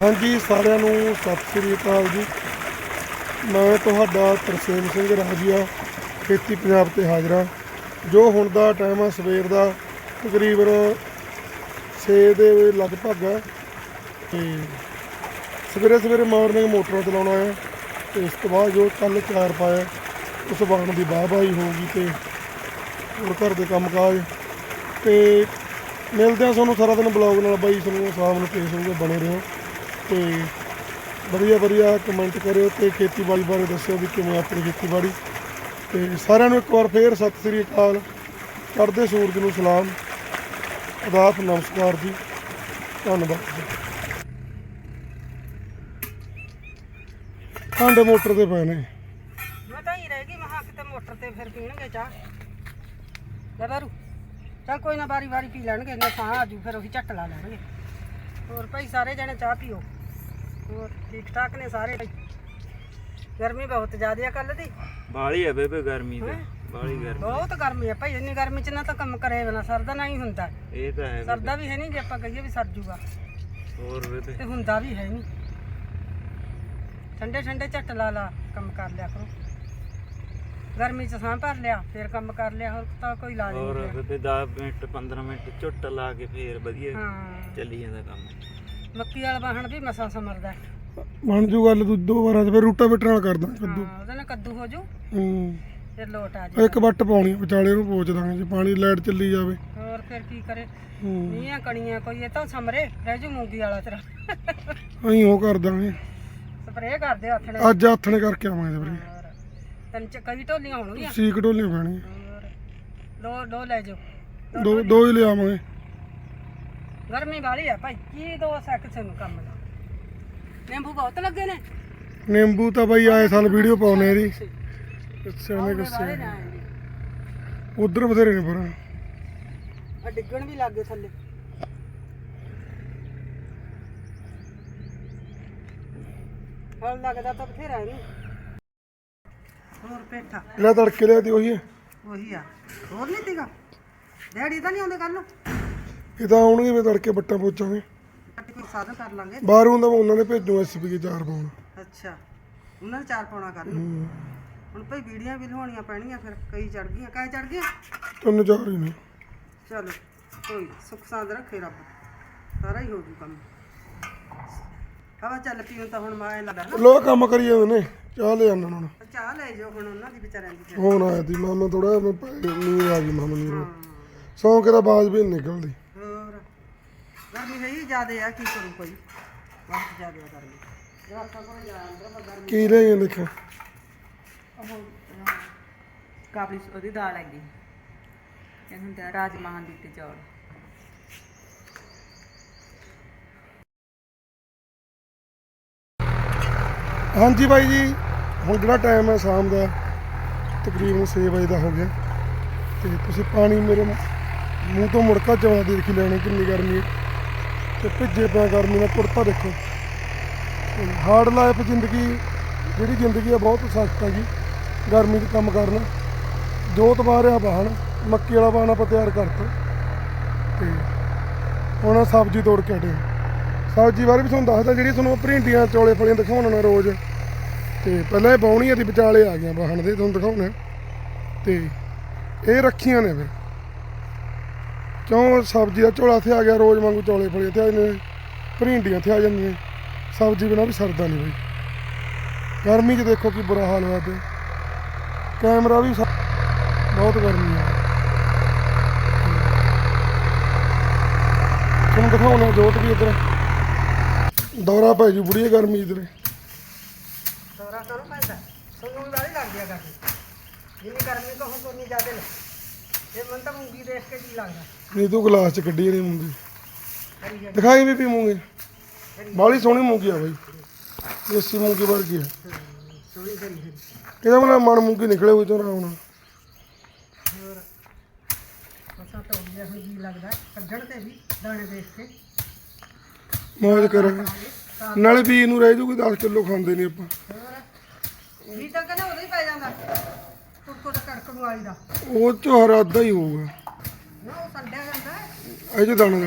ਹਾਂਜੀ, ਸਾਰਿਆਂ ਨੂੰ ਸਤਿ ਸ੍ਰੀ ਅਕਾਲ ਜੀ। ਮੈਂ ਤੁਹਾਡਾ ਤਰਸੇਮ ਸਿੰਘ ਰਾਜੀਆ, ਖੇਤੀ ਪੰਜਾਬ ਤੇ ਹਾਜ਼ਰਾਂ ਜੋ ਹੁਣ ਦਾ ਟਾਈਮ ਆ ਸਵੇਰ ਦਾ, ਤਕਰੀਬਨ 6 ਦੇ ਲਗਭਗ ਹੈ ਤੇ ਸਵੇਰੇ ਸਵੇਰੇ ਮਾਰਨਿੰਗ ਮੋਟਰਾਂ ਚਲਾਉਣਾ ਹੈ ਤੇ ਇਸ ਤੋਂ ਬਾਅਦ ਜੋ ਕੱਲ ਚਾਰ ਪਾਇਆ, ਉਸ ਵਾਹਨ ਦੀ ਵਾਹ ਵਾਹੀ ਹੋਊਗੀ ਤੇ ਹੋਰ ਘਰ ਦੇ ਕੰਮਕਾਜ। ਤੇ ਮਿਲਦੇ ਆ ਤੁਹਾਨੂੰ ਸਾਰਾ ਦਿਨ ਬਲੌਗ ਨਾਲ ਬਾਈ ਤੁਹਾਨੂੰ ਸ਼ਾਮ ਨੂੰ ਪੇਸ਼ ਹੋਊਗਾ ਬਣੇ ਰਹੋ ਤੇ ਵਧੀਆ ਵਧੀਆ ਕਮੈਂਟ ਕਰਿਓ ਤੇ ਖੇਤੀਬਾੜੀ ਬਾਰੇ ਦੱਸਿਓ ਵੀ ਕਿਵੇਂ ਆਪਣੀ ਖੇਤੀਬਾੜੀ। ਤੇ ਸਾਰਿਆਂ ਨੂੰ ਇੱਕ ਵਾਰ ਫੇਰ ਸਤਿ ਸ੍ਰੀ ਅਕਾਲ। ਚੜ੍ਹਦੇ ਸੂਰਜ ਨੂੰ ਸਲਾਮ। ਅਦਾਬ ਨਮਸਕਾਰ ਜੀ। ਧੰਨਵਾਦ ਜੀ। ਭਾਂਡੇ ਮੋਟਰ ਤੇ ਪਏ ਨੇ। ਮੈਂ ਤਾਂ ਹੀ ਰਹਿ ਗਈ ਮਹਾ ਕਿਤੇ ਮੋਟਰ ਤੇ ਫਿਰ ਪੀਣਗੇ ਚਾਹ। ਲੈ ਬਾਰੂ, ਚੱਲ ਕੋਈ ਨਾ ਬਾਰੀ ਬਾਰੀ ਪੀ ਲੈਣਗੇ ਨਾ ਸਾਹ ਆਜੂ, ਫਿਰ ਉਹੀ ਝੱਟ ਲਾ ਲੈਣਗੇ। ਹੋਰ ਭਾਈ, ਸਾਰੇ ਜਣੇ ਚਾਹ ਪੀਓ। ਹੋਰ ਠੀਕ ਠਾਕ ਨੇ ਸਾਰੇ? ਗਰਮੀ ਬਹੁਤ ਜ਼ਿਆਦਾ ਆ ਕੱਲ ਦੀ। ਬਾਲੀ ਹੈ ਬੇਬੇ ਗਰਮੀ ਤੇ ਹੈਂ? ਬਾਲੀ ਗਰਮੀ। ਬਹੁਤ ਗਰਮੀ ਆ ਭਾਈ ਇੰਨੀ ਗਰਮੀ ਚ ਨਾ ਤਾਂ ਕੰਮ ਕਰੇ ਬਿਨਾ ਸਰਦਾ ਨਾ ਹੀ ਹੁੰਦਾ। ਇਹ ਤਾਂ ਹੈ ਸਰਦਾ ਵੀ ਹੈ ਨਹੀਂ ਜੇ ਆਪਾਂ ਕਹੀਏ ਵੀ ਸਰ ਜੂਗਾ। ਹੋਰ ਬੇਬੇ? ਤੇ ਹੁੰਦਾ ਵੀ ਹੈ ਨਹੀਂ। ਠੰਡੇ ਠੰਡੇ ਝੱਟ ਲਾ ਲਾ ਕੰਮ ਕਰ ਲਿਆ ਕਰੋ। ਗਰਮੀ ਚ ਸਾਹ ਭਰ ਲਿਆ ਫਿਰ ਕੰਮ ਕਰ ਲਿਆ ਹੋਰ ਤਾਂ ਕੋਈ ਲਾਜ ਹੋਰ ਨਹੀਂ ਬੇਬੇ 10 ਮਿੰਟ 15 ਮਿੰਟ ਝੁੱਟ ਲਾ ਕੇ ਫੇਰ ਵਧੀਆ ਹਾਂ। ਚੱਲੀ ਜਾਂਦਾ ਕੰਮ। ਮੱਕੀ ਵਾਲਾ ਵਾਹਣ ਵੀ ਮਸਾਂ ਸਮਰਦਾ। ਬਣ ਜੂ ਗੱਲ ਤੂੰ ਦੋ ਵਾਰਾਂ ਚ ਫਿਰ ਰੂਟਾ ਬਿਟਰ ਨਾਲ ਕਰਦਾ ਕੱਦੂ। ਹਾਂ ਉਹਦੇ ਨਾਲ ਕੱਦੂ ਹੋ ਜੂ ਹੂੰ। ਫਿਰ ਲੋਟ ਆ ਜਾ ਇੱਕ ਵੱਟ ਪਾਉਣੀ ਆ, ਵਿਚਾਲੇ ਨੂੰ ਪੋਚ ਦਾਂਗੇ ਜੇ ਪਾਣੀ ਲਾਈਟ ਚੱਲੀ ਜਾਵੇ। ਹੋਰ ਫਿਰ ਕੀ ਕਰੇ? ਹੂੰ। ਨੀਆਂ ਕਣੀਆਂ ਕੋਈ ਇਹ ਤਾਂ ਸਮਰੇ ਰਹਿ ਜੂ ਮੂੰਗੀ ਵਾਲਾ ਤੇਰਾ। ਅਸੀਂ ਉਹ ਕਰ ਦਾਂਗੇ। ਸਪਰੇਅ ਕਰਦੇ ਹੱਥ ਅੱਜ ਹੱਥਣੇ ਕਰਕੇ ਆਵਾਂਗੇ ਵੀਰੇ ਹੋਰ ਤਿੰਨ ਚ ਕਈ ਢੋਲੀਆਂ ਹੋਣਗੀਆਂ। ਸੀਕ ਢੋਲੀਆਂ ਪੈਣੀਆਂ। ਹੋਰ ਦੋ ਦੋ ਲੈ ਜਾਓ। ਦੋ ਦੋ ਹੀ ਲਿਆਵਾਂਗੇ। ਗਰਮੀ ਵਾਲੀ ਆ ਭਾਈ ਕੀ ਦੋ ਸੈਕ ਨੂੰ ਕੰਮ ਦਾ? ਨਿੰਬੂ ਬਹੁਤ ਲੱਗੇ ਨੇ। ਨਿੰਬੂ ਤਾਂ ਬਾਈ ਆਏ ਸਾਲ ਵੀਡੀਓ ਪਾਉਨੇ ਇਹਦੀ। ਗੁੱਸੇ ਨੇ ਨਾ। ਉਧਰ ਬਥੇਰੇ ਨੇ ਪਰ। ਆ ਡਿੱਗਣ ਵੀ ਲੱਗੇ ਥੱਲੇ। ਫਲ ਲੱਗਦਾ ਤਾਂ ਬਥੇਰਾ ਇਹਨੂੰ। ਹੋਰ ਪੇਠਾ। ਜਿਹੜਾ ਤੜਕੇ ਲਿਆ ਤੀ ਉਹੀ। ਹੈ ਉਹੀ ਆ। ਹੋਰ ਨਹੀਂ ਤੀਗਾ ਡੈਡੀ ਤਾਂ ਨਹੀਂ ਆਉਂਦੇ ਕੱਲ ਨੂੰ। ਇਹ ਤਾਂ ਆਉਣਗੇ ਮੈਂ ਤੜਕੇ ਬੱਟਾਂ ਪੋਚਾਂਗੇ। ਕੱਟ ਸਾਧਨ ਕਰ ਲਾਂਗੇ। ਬਾਹਰੋਂ ਦਾ ਮੈਂ ਉਹਨਾਂ ਨੇ ਭੇਜੂ ਐਸਪੀ ਕੇ ਚਾਰ ਪਾਉਣ ਅੱਛਾ। ਉਹਨਾਂ ਨੇ ਚਾਰ ਪਾਉਣਾ ਕਰ ਨੂੰ ਹੁਣ ਭਾਈ ਵੀਡੀਆਂ ਵੀ ਲਹਾਉਣੀਆਂ ਪੈਣੀਆਂ ਫਿਰ ਕਈ ਚੜ ਗਈਆਂ। ਕਾਹ ਚੜ ਗਈਆਂ? ਤਿੰਨ ਚਾਰ ਹੀ ਨੇ। ਚਲੋ ਕੋਈ ਨੀ, ਸੁੱਖ ਸਾਂਦ ਰੱਖੇ ਰੱਬ। ਸਾਰਾ ਹੀ ਹੋ ਜੂ ਕੰਮ। ਹਵਾ ਚੱਲ ਪੀਉ ਤਾਂ ਹੁਣ ਮੈਂ ਲੱਗਾ ਨਾ। ਲੋ ਕੰਮ ਕਰੀ ਜਾਂਦੇ ਨੇ ਚਾਹ ਲੈ ਆਣਾ ਹੁਣ। ਚਾਹ ਲੈ ਜਾਓ ਹੁਣ ਉਹਨਾਂ ਦੀ ਵਿਚਾਰਿਆਂ ਦੀ ਫਿਰ। ਫੋਨ ਆਇਆ ਤੀ ਮਾਮਾ ਥੋੜਾ ਨੀਂਦ ਆ ਗਈ ਮਾਮਾ ਨੂੰ। ਸੌਂ ਕੇ ਤਾਂ ਬਾਜ ਵੀ ਨੀ ਨਿਕਲਦੀ। ਗਰਮੀ ਹੈ ਹੀ ਜ਼ਿਆਦੇ ਆ ਕੀ ਕਰੂ ਕੋਈ? ਬਹੁਤ ਜ਼ਿਆਦੇ ਆ ਗਰਮੀ। ਜਵਾਕਾਂ ਕੋਲ ਜਾ ਅੰਦਰ ਪਰ ਗਰਮੀ ਕੀ ਲੈ ਗਏ ਦੇਖਾਂ ਕਾਬਲੀ ਉਹਦੀ ਦਾਲ ਹੈਗੀ। ਕਹਿੰਦੇ ਹੁੰਦੇ ਆ ਰਾਜਮਾਹਾਂ ਦੀ ਤੇ ਚੌਲ। ਹਾਂਜੀ ਬਾਈ ਜੀ ਹੁਣ ਜਿਹੜਾ ਟਾਈਮ ਹੈ ਸ਼ਾਮ ਦਾ ਤਕਰੀਬਨ 6 ਵਜੇ ਦਾ ਹੋ ਗਿਆ। ਤੇ ਤੁਸੀਂ ਪਾਣੀ ਮੇਰੇ ਮੂੰਹ ਤੋਂ ਮੁੜਕਾ ਜਵਾ ਦੇਖ ਹੀ ਲੈਣੀ ਕਿੰਨੀ ਗਰਮੀ ਹੈ। ਤੇ ਭਿੱਜੇ ਪਿਆ ਗਰਮੀ ਨਾਲ, ਕੁੜਤਾ ਦੇਖੋ। ਹਾਰਡ ਲਾਈਫ ਜ਼ਿੰਦਗੀ, ਜਿਹੜੀ ਜ਼ਿੰਦਗੀ ਆ, ਬਹੁਤ ਸਖਤ ਹੈਗੀ ਗਰਮੀ 'ਚ ਕੰਮ ਕਰਨਾ। ਜੋਤ ਬਾਰਿਆ ਵਾਹਣ ਮੱਕੀ ਵਾਲਾ ਵਾਹਣ ਆਪਾਂ ਤਿਆਰ ਕਰਤਾ। ਤੇ ਹੁਣ ਸਬਜ਼ੀ ਤੋੜ ਕੇ ਹਟੇ। ਸਬਜ਼ੀ ਬਾਰੇ ਵੀ ਤੁਹਾਨੂੰ ਦੱਸਦਾ, ਜਿਹੜੀ ਤੁਹਾਨੂੰ ਭਰਿੰਡੀਆਂ ਚੌਲੇ ਫਲੀਆਂ ਦਿਖਾਉਣ ਦਿਖਾਉਣਾ ਰੋਜ਼। ਤੇ ਪਹਿਲਾਂ ਇਹ ਬਾਉਣੀਆਂ ਦੀ ਵਿਚਾਲੇ ਆ ਗਈਆਂ ਵਾਹਣ ਦੇ, ਤੁਹਾਨੂੰ ਦਿਖਾਉਣਾ ਤੇ ਇਹ ਰੱਖੀਆਂ ਨੇ ਫਿਰ ਕਿਉਂ ਸਬਜ਼ੀ ਦਾ ਝੋਲਾ ਇੱਥੇ ਆ ਗਿਆ, ਰੋਜ਼ ਵਾਂਗੂ ਚੌਲੇ ਫਲੀਆਂ ਇੱਥੇ ਆ ਜਾਂਦੇ ਨੇ, ਭਰਿੰਡੀਆਂ ਇੱਥੇ ਆ ਜਾਂਦੀਆਂ, ਸਬਜ਼ੀ ਬਿਨਾਂ ਵੀ ਸਰਦਾ ਨਹੀਂ ਬਈ। ਗਰਮੀ 'ਚ ਦੇਖੋ ਕੀ ਬੁਰਾ ਹਾਲ ਹੋਇਆ ਪਿਆ ਕੈਮਰਾ ਵੀ ਬਹੁਤ ਗਰਮੀ ਆ। ਤੁਹਾਨੂੰ ਦਿਖਾਉਣਾ ਜੋਤ ਵੀ ਇੱਧਰ। ਦੌਰਾ ਪੈ ਜੂ ਬੁੜੀ ਗਰਮੀ ਇਧਰ। ਦੌਰਾ ਕਰੋ ਪੈਂਦਾ। ਤੁਹਾਨੂੰ ਵਾਲੀ ਲੱਗਦੀ ਆ ਗਰਮੀ ਜਿੰਨੀ ਗਰਮੀ ਕਹੋ, ਉਨੀ ਜ਼ਿਆਦੇ ਇਹ ਮਨ ਤਾਂ ਮੂੰਗੀ ਦੇਖ ਕੇ ਜੀ ਲੱਗਦਾ। ਨਹੀਂ ਤੂੰ ਗਲਾਸ ਚ ਕੱਢੀ ਨਹੀਂ ਮੂੰਗੀ। ਦਿਖਾਈ ਵੀ ਪੀਵਾਂਗੇ ਬਾਲੀ ਸੋਹਣੀ ਮੂੰਗੀ ਆ ਬਾਈ। ਦੇਸੀ ਮੂੰਗੀ ਵਰਗੀ ਆ। ਸੋਹਣੀ ਕਰੀ ਕਰੀ ਇਹਦਾ ਮਨ ਮਨ ਮੂੰਗੀ ਨਿਕਲੇ ਹੋਈ ਤੋਂ ਹੋਰ ਉਹਦੇ ਹੁਣ ਜੀ ਲੱਗਦਾ। ਕੱਢਣ ਤੇ ਵੀ ਦਾਣੇ ਦੇਖ ਕੇ। ਮੌਜ ਕਰਾਂਗੇ। ਨਾਲੇ ਵੀ ਨੂੰ ਰਹਿ ਜੂਗੀ 10 ਕਿਲੋ ਖਾਂਦੇ ਨਹੀਂ ਆਪਾਂ। ਇੱਕ ਗਵਾਈ ਦਾ। ਉਹ ਝੋਰਾ ਅੱਧਾ ਹੀ ਹੋਊਗਾ। ਨਾ ਉਹ ਸੱਡਿਆ ਜਾਂਦਾ ਹੈ। ਇਹ ਚ ਦਾਣਾ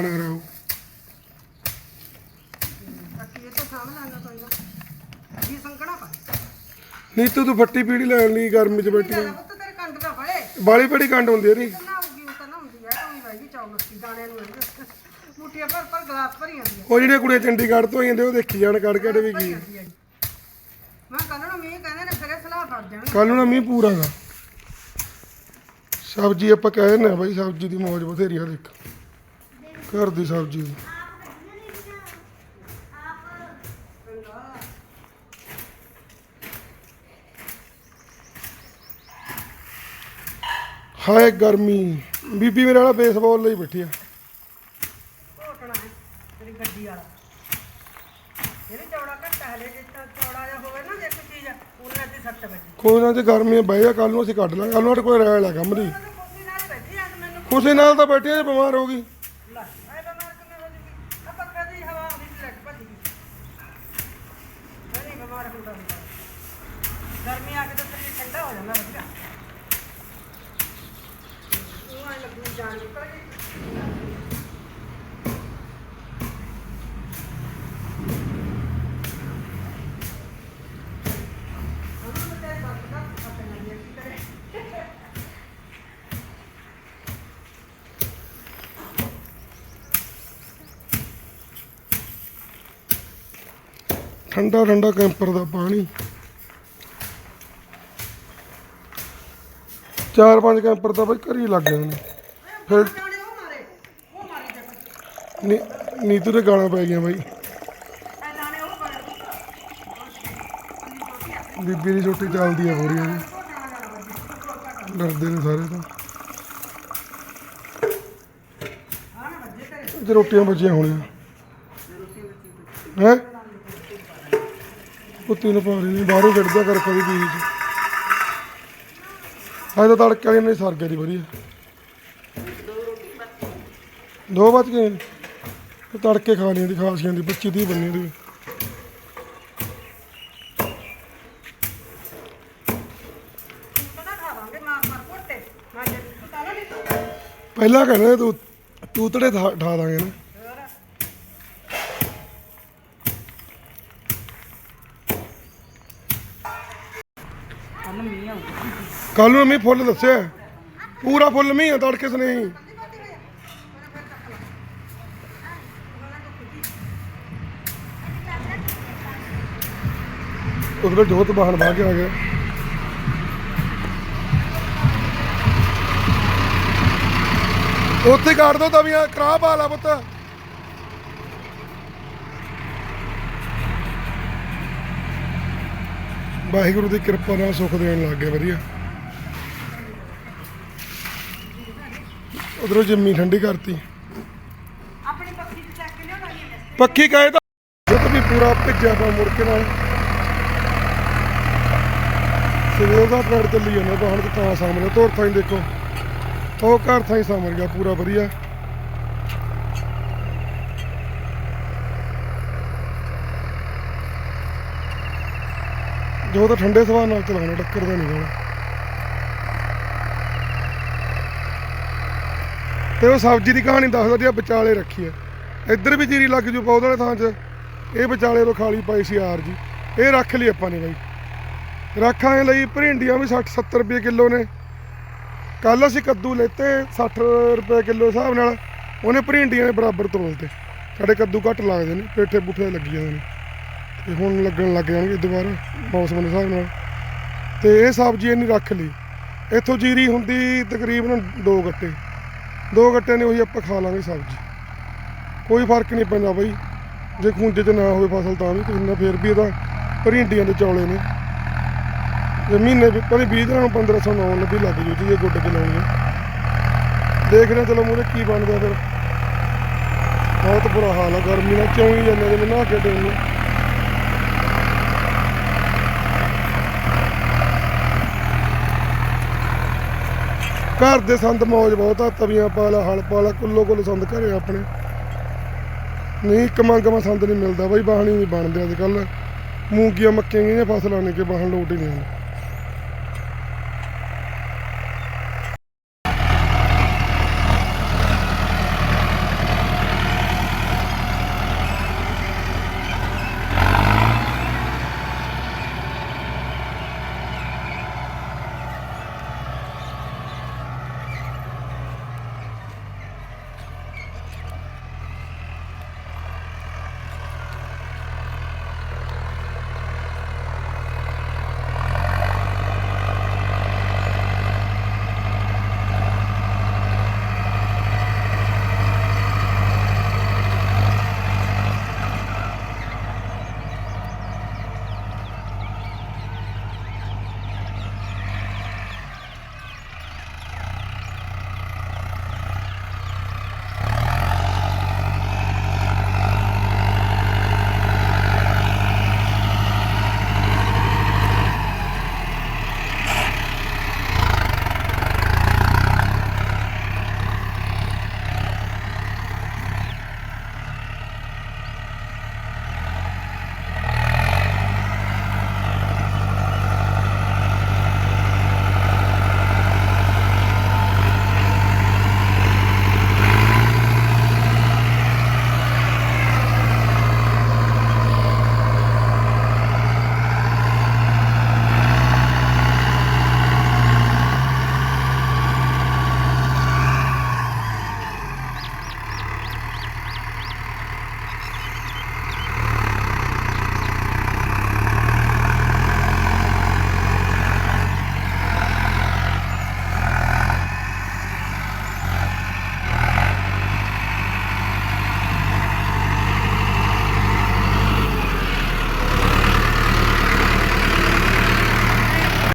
ਤੂੰ ਫੱਟੀ ਪੀੜੀ ਲੈਣ ਲਈ ਗਰਮੀ ਚ ਬੈਠੀ ਆ। ਬਾਲੀ ਬੜੀ ਕੰਡ ਹੁੰਦੀ ਹੈ ਰੀ ਉਹ ਤਾਂ ਨਾ ਜਿਹੜੀਆਂ ਕੁੜੀਆਂ ਚੰਡੀਗੜ੍ਹ ਤੋਂ ਆਈਆਂ ਨੇ ਉਹ ਦੇਖੀ ਜਾਣ ਕੱਢ ਕੱਢ ਵੀ ਕੀ ਮੈਂ ਕੱਲ ਨੂੰ ਮੀਂਹ ਕਹਿੰਦੇ ਨੇ ਫਿਰੇ ਸਲਾਹ ਕਰ ਜਾਣ ਕੱਲ ਨੂੰ ਮੀਂਹ ਪੂਰਾ ਦਾ ਸਬਜ਼ੀ ਆਪਾਂ ਕਹਿ ਦਿੰਦੇ ਆ ਬਾਈ ਸਬਜ਼ੀ ਦੀ ਮੌਜ ਬਥੇਰੀ ਆ, ਦੇਖ। ਘਰ ਦੀ ਸਬਜ਼ੀ ਦੀ। ਹਾਏ ਗਰਮੀ। ਬੀਬੀ ਮੇਰੇ ਵਾਲਾ ਬੇਸਬਾਲ ਲਈ ਬੈਠੀ ਆ ਘੋਟਣਾ ਹੈ ਤੇਰੀ ਗੱਡੀ ਵਾਲਾ ਇਹਦੇ ਚੌੜਾ ਘੱਟਾ ਹਲੇ ਜੇ ਤਾਂ ਚੌੜਾ ਜਿਹਾ ਹੋਵੇ ਨਾ ਜੇ ਕੋਈ ਚੀਜ਼ ਉਹਨਾਂ ਦੀ ਸੱਟ ਵੱਜੀ ਕੋਈ ਨਾ ਜੇ ਗਰਮੀ ਬਹਿ ਜਾ ਕੱਲ ਨੂੰ ਅਸੀਂ ਕੱਢ ਲਾਂਗੇ। ਕੱਲ ਨੂੰ ਸਾਡੇ ਕੋਲ ਰਹਿ ਲੈ ਕੰਮ ਦੀ। ਖੁਸ਼ੀ ਨਾਲ ਤਾਂ ਬੈਠੀ ਆ, ਜੇ ਬਿਮਾਰ ਹੋ ਗਈ। ਗਰਮੀ ਆ ਕੇ ਤਾਂ ਸਰੀਰ ਠੰਡਾ ਹੋ ਜਾਂਦਾ ਵਧੀਆ ਉਹ ਆ ਲੱਗੂ, ਜਾਨ ਨਿਕਲ ਗਈ ਉਹਨੂੰ ਤੇ ਬੱਤ ਦਾ ਪਤਾ ਨਹੀਂ ਹੈ ਕੀ ਕਰੇ ਠੰਡਾ ਠੰਡਾ ਕੈਂਪਰ ਦਾ ਪਾਣੀ। ਚਾਰ ਪੰਜ ਕੈਂਪਰ ਦਾ ਬਈ ਘਰ ਹੀ ਲੱਗ ਜਾਂਦੇ ਨੇ। ਫਿਰ ਨੀ- ਨੀਤੂ ਦੇ ਗਾਲਾਂ ਪੈ ਗਈਆਂ ਬਾਈ। ਬੀਬੀ ਦੀ ਛੁੱਟੀ ਚੱਲਦੀ ਆ ਪੂਰੀ ਜੀ ਡਰਦੇ ਨੇ ਸਾਰੇ ਤਾਂ। ਜੇ ਰੋਟੀਆਂ ਬਚੀਆਂ ਹੋਣੀਆਂ। ਹੈ? ਕੁੱਤੀ ਨੂੰ ਪਾ ਰਹੀ ਬਾਹਰੋਂ ਕੱਢਦਾ ਕਰ ਕਦੀ ਪੀਰੀ ਚ। ਤਾਂ ਤੜਕੇ ਵਾਲੀ ਨਹੀਂ ਸਰ ਗਿਆ ਦੀ ਵਧੀਆ। ਦੋ ਬਚ ਗਏ ਨੇ। ਤੜਕੇ ਖਾਣੀਆਂ ਦੀ ਖਾਸੀਆਂ ਦੀ 25 ਦੀ ਬੰਨੀ ਦੀ। ਪਹਿਲਾਂ ਕਹਿੰਦੇ ਤੂੰ ਤੂਤੜੇ ਠਾ ਠਾ ਦਾਂਗੇ ਨਾ। ਕੱਲ ਨੂੰ ਮੀਂਹ ਫੁੱਲ ਦੱਸਿਆ। ਪੂਰਾ ਫੁੱਲ ਮੀਂਹ ਆ ਤੜਕੇ ਸਨੇ ਉਹਦੇ ਜੋਤ ਬਾਹਰ ਬਾਹ ਕੇ ਆ ਗਿਆ। ਉੱਥੇ ਕੱਢ ਦੋ ਤਵੀਆਂ ਕਰਾ ਪਾ ਲਾ ਪੁੱਤ। ਵਾਹਿਗੁਰੂ ਦੀ ਕਿਰਪਾ ਨਾਲ ਸੁੱਖ ਦੇਣ ਲੱਗ ਗਿਆ, ਵਧੀਆ। ਉਧਰੋਂ ਜੰਮੀ ਠੰਡੀ ਕਰਤੀ। ਆਪਣੀ ਪੱਖੀ ਚੱਕ ਕੇ ਲਿਆਉਣਾ ਪੱਖੀ ਕਹੇ ਤਾਂ? ਜਦ ਵੀ ਪੂਰਾ ਭਿੱਜਿਆ ਪਾ ਮੁੜ ਕੇ ਨਾਲ। ਸਵੇਰ ਦਾ ਪੈਰ ਚੱਲੀ ਜਾਂਦਾ ਬਾਹਰ ਤੇ ਤਾਂ ਸਾਹਮਣੇ ਤੋਰ ਥਾਂ ਹੀ ਦੇਖੋ। ਉਹ ਘਰ ਥਾਂ ਹੀ ਸਾਹਮਣੇ ਗਿਆ ਪੂਰਾ ਵਧੀਆ। ਜੋ ਤਾਂ ਠੰਡੇ ਸੁਭਾਅ ਨਾਲ ਚਲਾਉਣਾ ਟੱਕਰ ਦਾ ਨਹੀਂ ਹੋਣਾ ਤੇ ਉਹ ਸਬਜ਼ੀ ਦੀ ਕਹਾਣੀ ਦੱਸਦਾ ਜੀ ਆ ਵਿਚਾਲੇ ਰੱਖੀ ਹੈ ਇੱਧਰ ਵੀ ਜੀਰੀ ਲੱਗ ਜੂ ਪੌਦੇ ਵਾਲੇ ਥਾਂ 'ਚ। ਇਹ ਵਿਚਾਲੇ ਤੋਂ ਖਾਲੀ ਪਾਈ ਸੀ ਆਰ ਜੀ। ਇਹ ਰੱਖ ਲਈ ਆਪਾਂ ਨੇ ਬਾਈ। ਰੱਖਾਂ ਲਈ ਭਰਿੰਡੀਆਂ ਵੀ 60 70 ਰੁਪਏ ਕਿਲੋ ਨੇ। ਕੱਲ ਅਸੀਂ ਕੱਦੂ ਲੈਤੇ 60 ਰੁਪਏ ਕਿਲੋ ਹਿਸਾਬ ਨਾਲ। ਉਹਨੇ ਭਰਿੰਡੀਆਂ ਦੇ ਬਰਾਬਰ ਤੋਲਤੇ। ਸਾਡੇ ਕੱਦੂ ਘੱਟ ਲੱਗਦੇ ਨੇ, ਪੇਠੇ ਪੁੱਠੇ ਲੱਗੀ ਜਾਂਦੇ ਨੇ। ਤੇ ਹੁਣ ਲੱਗਣ ਲੱਗ ਜਾਣਗੇ ਦੁਬਾਰਾ ਮੌਸਮ ਦੇ ਹਿਸਾਬ ਨਾਲ। ਤੇ ਇਹ ਸਬਜ਼ੀ ਇੰਨੀ ਰੱਖ ਲਈ। ਇੱਥੋਂ ਜੀਰੀ ਹੁੰਦੀ ਤਕਰੀਬਨ ਦੋ ਗੱਟੇ। ਦੋ ਗੱਟਿਆਂ ਨੇ ਉਹੀ ਆਪਾਂ ਖਾ ਲਾਂਗੇ ਸਬਜ਼ੀ। ਕੋਈ ਫ਼ਰਕ ਨਹੀਂ ਪੈਂਦਾ ਬਈ। ਜੇ ਖੂੰਜੇ 'ਚ ਨਾ ਹੋਵੇ ਫਸਲ ਤਾਂ ਵੀ ਕੋਈ ਫੇਰ ਵੀ ਇਹਦਾ ਭਰਿੰਡੀਆਂ ਦੇ ਚੌਲੇ ਨੇ। ਜੇ ਮਹੀਨੇ ਵੀ ਪਰੇ 20 ਦਿਨਾਂ ਨੂੰ 1500 ਨੌਨ ਲੱਭੀ ਲੱਗ ਜੂ ਜੀ, ਇਹ ਗੁੱਡ ਕੇ ਲਾਉਣੀ ਹੈ। ਦੇਖਦੇ ਹਾਂ ਚਲੋ ਮੂਰੇ ਕੀ ਬਣਦਾ ਫਿਰ। ਬਹੁਤ ਬੁਰਾ ਹਾਲ ਆ, ਗਰਮੀ ਨਾਲ ਚੌਂ ਹੀ ਜਾਂਦੇ ਨੇ, ਨਹਾ ਕੇ ਦੇਣ ਨੂੰ। ਘਰ ਦੇ ਸੰਦ ਮੌਜ ਬਹੁਤ ਆ, ਤਵੀਆਂ ਪਾ ਲਾ ਹਲ ਪਾ ਲਾ ਕੁੱਲੋ ਕੁੱਲ ਸੰਦ ਘਰੇ ਆਪਣੇ। ਨਹੀਂ, ਇੱਕ ਮੰਗਵਾ ਸੰਦ ਨਹੀਂ ਮਿਲਦਾ ਬਈ, ਬਾਹਣੀ ਨਹੀਂ ਬਣਦੇ ਅੱਜ ਕੱਲ ਮੂੰਗੀਆਂ ਮੱਕੀਆਂ ਗਈਆਂ, ਫਸਲਾਂ ਨੇ ਕਿ ਬਾਹਣ ਲੋਟ ਹੀ ਨਹੀਂ